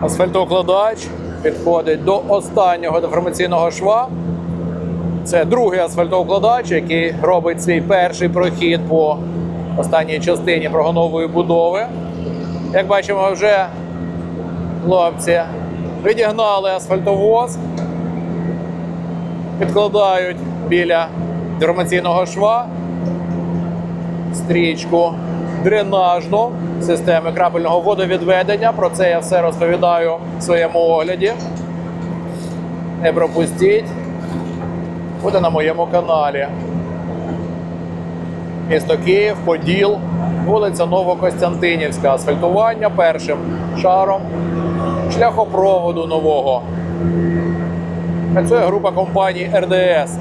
Асфальтоукладач підходить до останнього деформаційного шва. Це другий асфальтоукладач, який робить свій перший прохід по останній частині прогонової будови. Як бачимо, вже хлопці відігнали асфальтовоз, підкладають біля деформаційного шва стрічку дренажну системи крапельного водовідведення. Про це я все розповідаю в своєму огляді. Не пропустіть. Буде на моєму каналі. Місто Київ, Поділ, вулиця Новокостянтинівська. Асфальтування першим шаром шляхопроводу нового. Працює група компаній РДС.